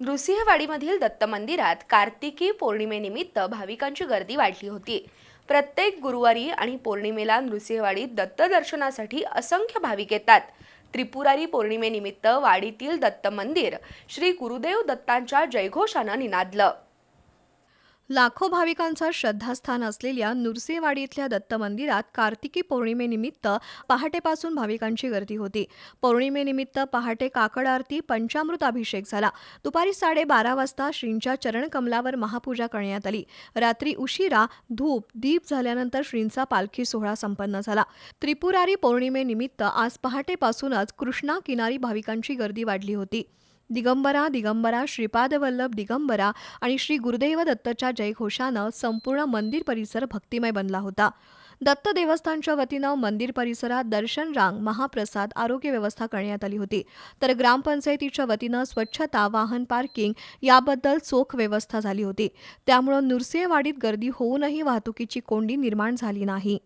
नृसिंहवाडीमधील दत्त मंदिरात कार्तिकी पौर्णिमेनिमित्त भाविकांची गर्दी वाढली होती. प्रत्येक गुरुवारी आणि पौर्णिमेला नृसिंहवाडीत दत्त दर्शनासाठी असंख्य भाविक येतात. त्रिपुरारी पौर्णिमेनिमित्त वाडीतील दत्त मंदिर श्री गुरुदेव दत्तांच्या जयघोषानं निनादलं. लाखो भाविकांचं श्रद्धास्थान असलेल्या नुरसेवाडी इथल्या दत्त मंदिरात कार्तिकी पौर्णिमेनिमित्त पहाटेपासून भाविकांची गर्दी होती. पौर्णिमेनिमित्त पहाटे काकड आरती पंचामृत अभिषेक झाला. दुपारी साडेबारा वाजता श्रींच्या चरणकमलावर महापूजा करण्यात आली. रात्री उशिरा धूप दीप झाल्यानंतर श्रींचा पालखी सोहळा संपन्न झाला. त्रिपुरारी पौर्णिमेनिमित्त आज पहाटेपासूनच कृष्णा किनारी भाविकांची गर्दी वाढली होती. दिगंबरा दिगंबरा श्रीपादवल्लभ दिगंबरा आणि श्री गुरुदेव दत्तच्या जयघोषानं संपूर्ण मंदिर परिसर भक्तिमय बनला होता. दत्त देवस्थानच्या वतीनं मंदिर परिसरात दर्शन रांग महाप्रसाद आरोग्य व्यवस्था करण्यात आली होती. तर ग्रामपंचायतीच्या वतीनं स्वच्छता वाहन पार्किंग याबद्दल चोख व्यवस्था झाली होती. त्यामुळं नुरसेवाडीत गर्दी होऊनही वाहतुकीची कोंडी निर्माण झाली नाही.